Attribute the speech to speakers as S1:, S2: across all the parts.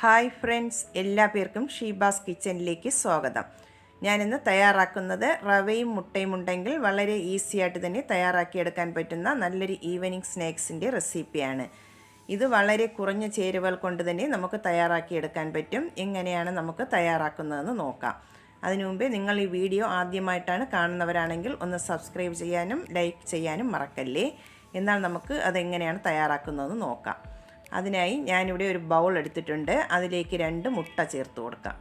S1: Hi friends എല്ലാ പേർക്കും ഷീബാസ് കിച്ചണിലേക്ക് സ്വാഗതം. ഞാനിന്ന് തയ്യാറാക്കുന്നത് റവയും മുട്ടയും ഉണ്ടെങ്കിൽ വളരെ ഈസി ആയിട്ട് തന്നെ തയ്യാറാക്കിയെടുക്കാൻ പറ്റുന്ന നല്ലൊരു ഈവനിങ് സ്നാക്സിന്റെ റെസിപ്പിയാണ്. ഇത് വളരെ കുറഞ്ഞ ചേരുവകൾ കൊണ്ട് തന്നെ നമുക്ക് തയ്യാറാക്കിയെടുക്കാൻ പറ്റും. എങ്ങനെയാണ് നമുക്ക് തയ്യാറാക്കുന്നതെന്ന് നോക്കാം. അതിനു മുമ്പേ നിങ്ങൾ ഈ വീഡിയോ ആദ്യമായിട്ടാണ് കാണുന്നവരാണെങ്കിൽ ഒന്ന് സബ്സ്ക്രൈബ് ചെയ്യാനും ലൈക്ക് ചെയ്യാനും മറക്കല്ലേ? എന്നാൽ നമുക്ക് അതെങ്ങനെയാണ് തയ്യാറാക്കുന്നതെന്ന് നോക്കാം. അതിനായി ഞാനിവിടെ ഒരു ബൗൾ എടുത്തിട്ടുണ്ട്. അതിലേക്ക് രണ്ട് മുട്ട ചേർത്ത് കൊടുക്കാം.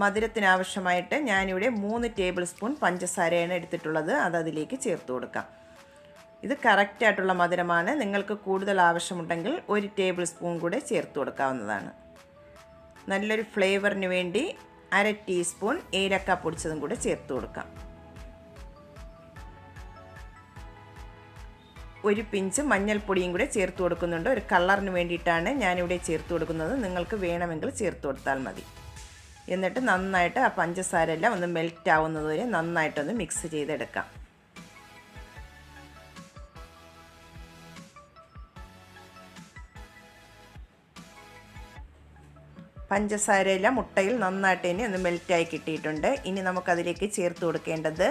S1: മധുരത്തിനാവശ്യമായിട്ട് ഞാനിവിടെ മൂന്ന് ടേബിൾ സ്പൂൺ പഞ്ചസാരയാണ് എടുത്തിട്ടുള്ളത്. അത് അതിലേക്ക് ചേർത്ത് കൊടുക്കാം. ഇത് കറക്റ്റായിട്ടുള്ള മധുരമാണ്. നിങ്ങൾക്ക് കൂടുതൽ ആവശ്യമുണ്ടെങ്കിൽ ഒരു ടേബിൾ സ്പൂൺ കൂടെ ചേർത്ത് കൊടുക്കാവുന്നതാണ്. നല്ലൊരു ഫ്ലേവറിന് വേണ്ടി അര ടീസ്പൂൺ ഏലക്ക പൊടിച്ചതും കൂടെ ചേർത്ത് കൊടുക്കാം. ഒരു പിഞ്ച് മഞ്ഞൾപ്പൊടിയും കൂടെ ചേർത്ത് കൊടുക്കുന്നുണ്ട്. ഒരു കളറിന് വേണ്ടിയിട്ടാണ് ഞാനിവിടെ ചേർത്ത് കൊടുക്കുന്നത്. നിങ്ങൾക്ക് വേണമെങ്കിൽ ചേർത്ത് കൊടുത്താൽ മതി. എന്നിട്ട് നന്നായിട്ട് ആ പഞ്ചസാര എല്ലാം ഒന്ന് മെൽറ്റ് ആവുന്നത് വരെ നന്നായിട്ടൊന്ന് മിക്സ് ചെയ്തെടുക്കാം. പഞ്ചസാരയെല്ലാം മുട്ടയിൽ നന്നായിട്ട് ഇനി ഒന്ന് മെൽറ്റായി കിട്ടിയിട്ടുണ്ട്. ഇനി നമുക്കതിലേക്ക് ചേർത്ത് കൊടുക്കേണ്ടത്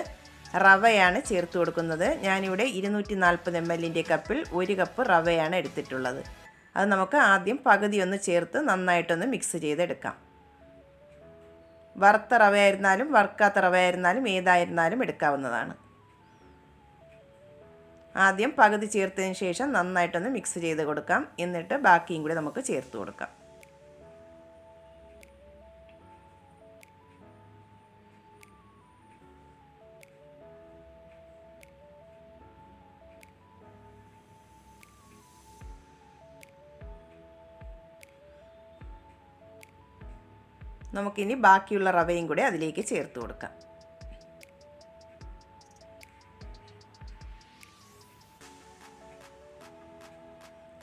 S1: റവയാണ് ചേർത്ത് കൊടുക്കുന്നത്. ഞാനിവിടെ ഇരുന്നൂറ്റി നാൽപ്പത് എം എല്ലിന്റെ കപ്പിൽ ഒരു കപ്പ് റവയാണ് എടുത്തിട്ടുള്ളത്. അത് നമുക്ക് ആദ്യം പകുതി ഒന്ന് ചേർത്ത് നന്നായിട്ടൊന്ന് മിക്സ് ചെയ്തെടുക്കാം. വറുത്ത റവയായിരുന്നാലും വറുക്കാത്ത റവയായിരുന്നാലും ഏതായിരുന്നാലും എടുക്കാവുന്നതാണ്. ആദ്യം പകുതി ചേർത്തതിന് ശേഷം നന്നായിട്ടൊന്ന് മിക്സ് ചെയ്ത് കൊടുക്കാം. എന്നിട്ട് ബാക്കിയും കൂടി നമുക്ക് ചേർത്ത് കൊടുക്കാം. നമുക്കിനി ബാക്കിയുള്ള റവയും കൂടെ അതിലേക്ക് ചേർത്ത് കൊടുക്കാം.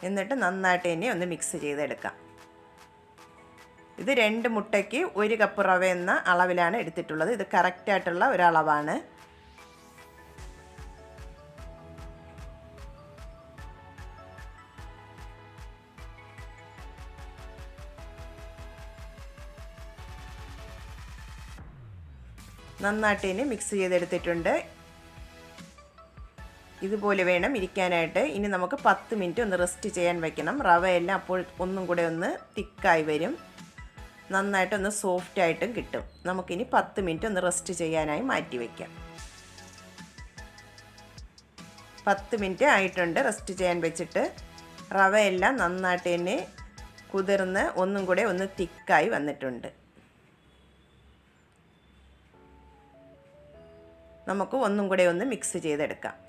S1: എന്നിട്ട് നന്നായിട്ട് തന്നെ ഒന്ന് മിക്സ് ചെയ്തെടുക്കാം. ഇത് രണ്ട് മുട്ടയ്ക്ക് ഒരു കപ്പ് റവ എന്ന അളവിലാണ് എടുത്തിട്ടുള്ളത്. ഇത് കറക്റ്റായിട്ടുള്ള ഒരളവാണ്. നന്നായിട്ട് തന്നെ മിക്സ് ചെയ്തെടുത്തിട്ടുണ്ട്. ഇതുപോലെ വേണം ഇരിക്കാനായിട്ട്. ഇനി നമുക്ക് പത്ത് മിനിറ്റ് ഒന്ന് റെസ്റ്റ് ചെയ്യാൻ വെക്കണം. എല്ലാം അപ്പോൾ ഒന്നും കൂടെ ഒന്ന് തിക്കായി വരും. നന്നായിട്ടൊന്ന് സോഫ്റ്റ് ആയിട്ടും കിട്ടും. നമുക്കിനി പത്ത് മിനിറ്റ് ഒന്ന് റെസ്റ്റ് ചെയ്യാനായി മാറ്റി വയ്ക്കാം പത്ത് മിനിറ്റ് ആയിട്ടുണ്ട് റെസ്റ്റ് ചെയ്യാൻ വെച്ചിട്ട്. റവയെല്ലാം നന്നായിട്ട് തന്നെ കുതിർന്ന് ഒന്നും കൂടെ ഒന്ന് തിക്കായി വന്നിട്ടുണ്ട്. നമുക്ക് ഒന്നും കൂടെ ഒന്ന് മിക്സ് ചെയ്തെടുക്കാം.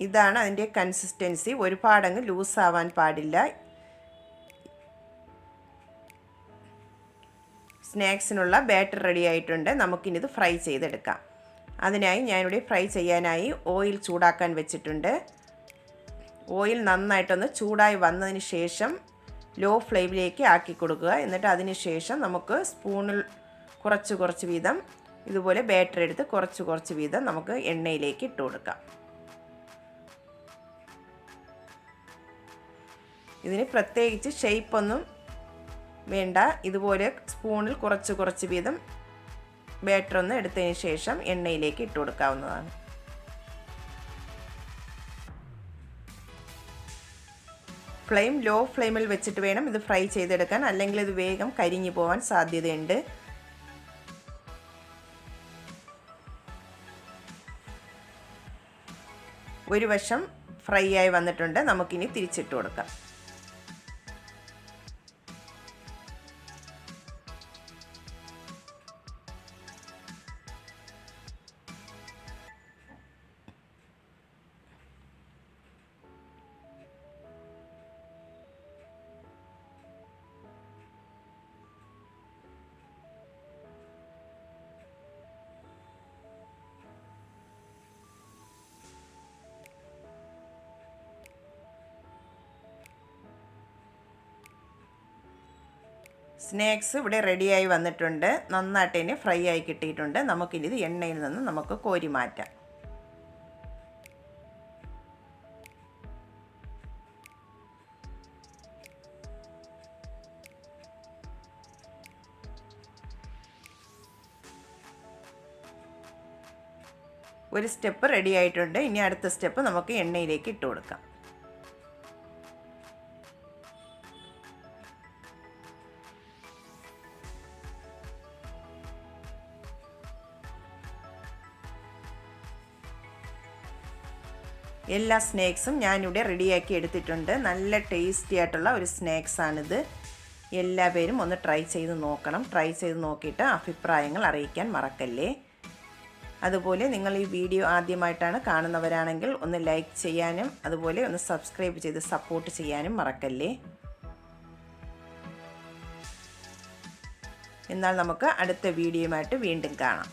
S1: ഇതാണ് അതിന്റെ കൺസിസ്റ്റൻസി ഒരുപാടങ്ങ് ലൂസാവാൻ പാടില്ല. സ്നാക്സിനുള്ള ബാറ്റർ റെഡി ആയിട്ടുണ്ട്. നമുക്കിനിത് ഫ്രൈ ചെയ്തെടുക്കാം. അതിനായി ഞാനിവിടെ ഫ്രൈ ചെയ്യാനായി ഓയിൽ ചൂടാക്കാൻ വെച്ചിട്ടുണ്ട്. ഓയിൽ നന്നായിട്ടൊന്ന് ചൂടായി വന്നതിന് ശേഷം ലോ ഫ്ലെയിമിലേക്ക് ആക്കി കൊടുക്കുക. എന്നിട്ട് അതിന് ശേഷം നമുക്ക് സ്പൂണിൽ കുറച്ച് കുറച്ച് വീതം ഇതുപോലെ ബാറ്റർ എടുത്ത് കുറച്ച് കുറച്ച് വീതം നമുക്ക് എണ്ണയിലേക്ക് ഇട്ട് കൊടുക്കാം. ഇതിന് പ്രത്യേകിച്ച് ഷേപ്പൊന്നും വേണ്ട. ഇതുപോലെ സ്പൂണിൽ കുറച്ച് കുറച്ച് വീതം ബാറ്റർ ഒന്ന് എടുത്തതിന് ശേഷം എണ്ണയിലേക്ക് ഇട്ട് കൊടുക്കാവുന്നതാണ്. ഫ്ലെയിം ലോ ഫ്ലെയിമിൽ വെച്ചിട്ട് വേണം ഇത് ഫ്രൈ ചെയ്തെടുക്കാൻ. അല്ലെങ്കിൽ ഇത് വേഗം കരിഞ്ഞു പോകാൻ സാധ്യതയുണ്ട്. ഒരു വശം ഫ്രൈ ആയി വന്നിട്ടുണ്ട്. നമുക്കിനി തിരിച്ചിട്ട് കൊടുക്കാം. സ്നാക്സ് ഇവിടെ റെഡിയായി വന്നിട്ടുണ്ട്. നന്നായിട്ട് ഇനി ഫ്രൈ ആയി കിട്ടിയിട്ടുണ്ട്. നമുക്കിനി ഇത് എണ്ണയിൽ നിന്ന് നമുക്ക് കോരി മാറ്റാം. ഒരു സ്റ്റെപ്പ് റെഡി ആയിട്ടുണ്ട്. ഇനി അടുത്ത സ്റ്റെപ്പ് നമുക്ക് എണ്ണയിലേക്ക് ഇട്ട് കൊടുക്കാം. എല്ലാ സ്നാക്സും ഞാനിവിടെ റെഡിയാക്കി എടുത്തിട്ടുണ്ട്. നല്ല ടേസ്റ്റി ആയിട്ടുള്ള ഒരു സ്നാക്സാണിത്. എല്ലാ പേരും ഒന്ന് ട്രൈ ചെയ്ത് നോക്കണം. ട്രൈ ചെയ്ത് നോക്കിയിട്ട് അഭിപ്രായങ്ങൾ അറിയിക്കാൻ മറക്കല്ലേ. അതുപോലെ നിങ്ങൾ ഈ വീഡിയോ ആദ്യമായിട്ടാണ് കാണുന്നവരാണെങ്കിൽ ഒന്ന് ലൈക്ക് ചെയ്യാനും അതുപോലെ ഒന്ന് സബ്സ്ക്രൈബ് ചെയ്ത് സപ്പോർട്ട് ചെയ്യാനും മറക്കല്ലേ. എന്നാൽ നമുക്ക് അടുത്ത വീഡിയോയുമായിട്ട് വീണ്ടും കാണാം.